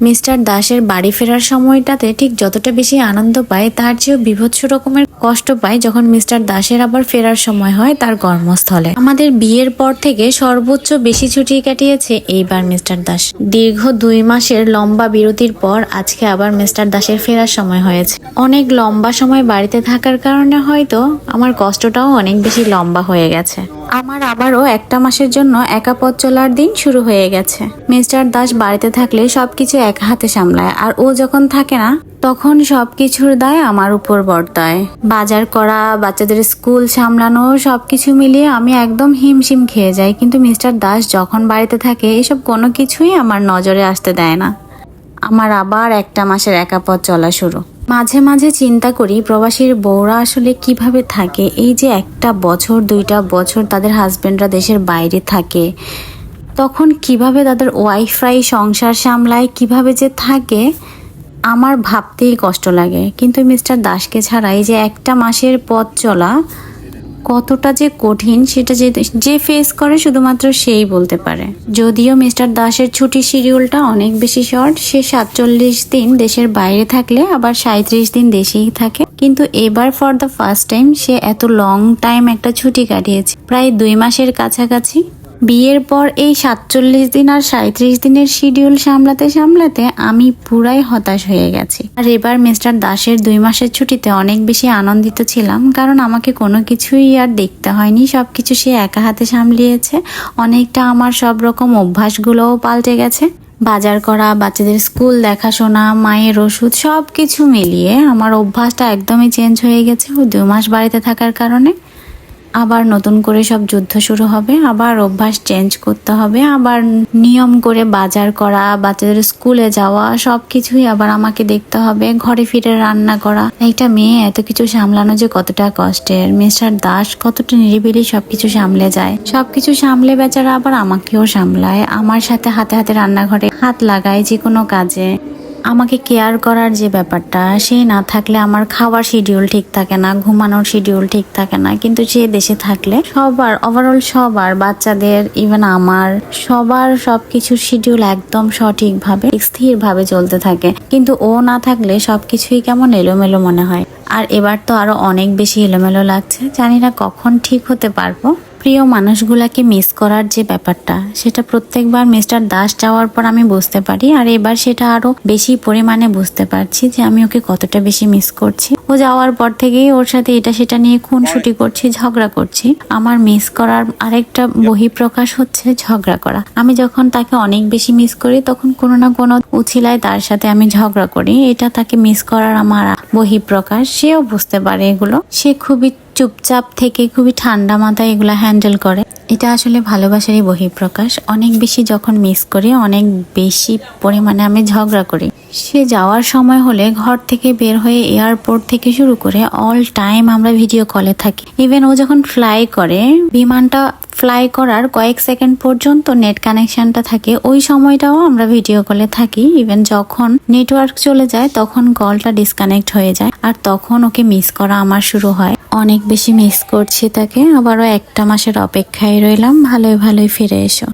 Mister দাসের বাড়ি ফেরার সময়টাতে ঠিক যতটা বেশি আনন্দ পায়, তার চেয়েও বিভৎস রকমের কষ্ট পায় যখন মিস্টার দাসের আবার ফেরার সময় হয় তার কর্মস্থলে। আমাদের বিয়ের পর থেকে সর্বোচ্চ বেশি ছুটি কাটিয়েছে এইবার মিস্টার দাস। দীর্ঘ দুই মাসের লম্বা বিরতির পর আজকে আবার মিস্টার দাসের ফেরার সময় হয়েছে। অনেক লম্বা সময় বাড়িতে থাকার কারণে হয়তো আমার কষ্টটাও অনেক বেশি লম্বা হয়ে গেছে। আমার আবারও একটা মাসের জন্য একা পথ চলার দিন শুরু হয়ে গেছে। মিস্টার দাস বাড়িতে থাকলে সবকিছু এক হাতে সামলায়, আর ও যখন থাকে না, তখন সবকিছুর দায় আমার উপর বর্তায়। বাজার করা, বাচ্চাদের স্কুল সামলানো, সবকিছু মিলিয়ে আমি একদম হিমশিম খেয়ে যাই, কিন্তু মিস্টার দাস যখন বাড়িতে থাকে, এসব কোনো কিছুই আমার নজরে আসতে দেয় না। আমার আবার একটা মাসের একা পথ চলা শুরু। মাঝে মাঝে চিন্তা করি, প্রবাসীর বউরা আসলে কীভাবে থাকে? এই যে একটা বছর, দুইটা বছর তাদের হাজব্যান্ডরা দেশের বাইরে থাকে, তখন কীভাবে তাদের ওয়াইফাই সংসার সামলায়, কীভাবে যে থাকে, আমার ভাবতেই কষ্ট লাগে। কিন্তু মিস্টার দাসকে ছাড়া এই যে একটা মাসের পথ চলা কতটা যে কঠিন সেটা যে যে ফেস করে শুধুমাত্র সেই বলতে পারে। যদিও মিস্টার দাসের ছুটি শিডিউলটা অনেক বেশি শর্ট সে সাতচল্লিশ দিন দেশের বাইরে থাকলে, আবার সাঁত্রিশ দিন দেশেই থাকে। কিন্তু এবার ফর দ্য ফার্স্ট টাইম সে এত লং টাইম একটা ছুটি কাটিয়েছে। প্রায় দুই মাসের কাছাকাছি। বিয়ের পর এই সাতচল্লিশ দিন আর সাঁত্রিশ দিনের শিডিউল সামলাতে সামলাতে আমি পুরাই হতাশ হয়ে গেছি। আর এবার মিস্টার দাসের দুই মাসের ছুটিতে অনেক বেশি আনন্দিত ছিলাম, কারণ আমাকে কোনো কিছুই আর দেখতে হয়নি সব কিছু সে একা হাতে সামলিয়েছে, অনেকটা আমার সব রকম অভ্যাসগুলোও পাল্টে গেছে। বাজার করা, বাচ্চাদের স্কুল দেখাশোনা, মায়ের ওষুধ সব কিছু মিলিয়ে আমার অভ্যাসটা একদমই চেঞ্জ হয়ে গেছে দু মাস বাড়িতে থাকার কারণে। আবার নতুন করে সব যুদ্ধ শুরু হবে, আবার অভ্যাস চেঞ্জ করতে হবে, আবার নিয়ম করে বাজার করা, বাচ্চাদের স্কুলে যাওয়া, সব কিছুই আবার আমাকে দেখতে হবে, ঘরে ফিরে রান্না করা। একটা মেয়ে এত কিছু সামলানো যে কতটা কষ্টের। মিস্টার দাস কতটা নিরিবিলি সবকিছু সামলে যায়। সবকিছু সামলে বেচারা আবার আমাকেও সামলায়। আমার সাথে হাতে হাতে রান্নাঘরে হাত লাগায় যে কোনো কাজে। আমাকে কেয়ার করার যে ব্যাপারটা, সে না থাকলে আমার খাওয়ার শিডিউল ঠিক থাকে না, ঘুমানোর শিডিউল ঠিক থাকে না। কিন্তু সে দেশে থাকলে সবার ওভারঅল সবার, বাচ্চাদের ইভেন আমার, সবার সবকিছুর শিডিউল একদম সঠিকভাবে, স্থিরভাবে চলতে থাকে। কিন্তু ও না থাকলে সবকিছুই কেমন এলোমেলো মনে হয়। আর এবার তো আরও অনেক বেশি এলোমেলো লাগছে। জানি না কখন ঠিক হতে পারব। প্রিয় মানুষগুলাকে মিস করার যে ব্যাপারটা, সেটা প্রত্যেকবার মিস্টার দাস যাওয়ার পর আমি বুঝতে পারি আর এবার সেটা আরও বেশি পরিমাণে বুঝতে পারছি যে আমি ওকে কতটা বেশি মিস করছি। ও যাওয়ার পর থেকেই ওর সাথে এটা সেটা নিয়ে খুনসুটি করছি, ঝগড়া করছি। আমার মিস করার আরেকটা বহিঃপ্রকাশ হচ্ছে ঝগড়া করা। আমি যখন তাকে অনেক বেশি মিস করি, তখন কোনো না কোনো উছিলায় তার সাথে আমি ঝগড়া করি। এটা তাকে মিস করার আমার বহিঃপ্রকাশ, সেও বুঝতে পারে এগুলো। সে খুবই চুপচাপ থেকে খুবই ঠান্ডা মাথায় এগুলো হ্যান্ডেল করে। এটা আসলে ভালোবাসারই বহিঃপ্রকাশ। অনেক বেশি যখন মিস করি, অনেক বেশি পরিমাণে আমি ঝগড়া করি। সে যাওয়ার সময় হলে ঘর থেকে বের হয়ে এয়ারপোর্ট থেকে শুরু করে অল টাইম আমরা ভিডিও কলে থাকি। ইভেন ও যখন ফ্লাই করে, বিমানটা ফ্লাই করার কয়েক সেকেন্ড পর্যন্ত নেট কানেকশনটা থাকে, ওই সময়টাও আমরা ভিডিও কলে থাকি। ইভেন যখন নেটওয়ার্ক চলে যায়, তখন কলটা ডিসকানেক্ট হয়ে যায়, আর তখন ওকে মিস করা আমার শুরু হয়। অনেক বেশি মিস করছি তাকে, আবারও একটা মাসের অপেক্ষায় রইলাম। ভালোই ভালোই ফিরে এসো।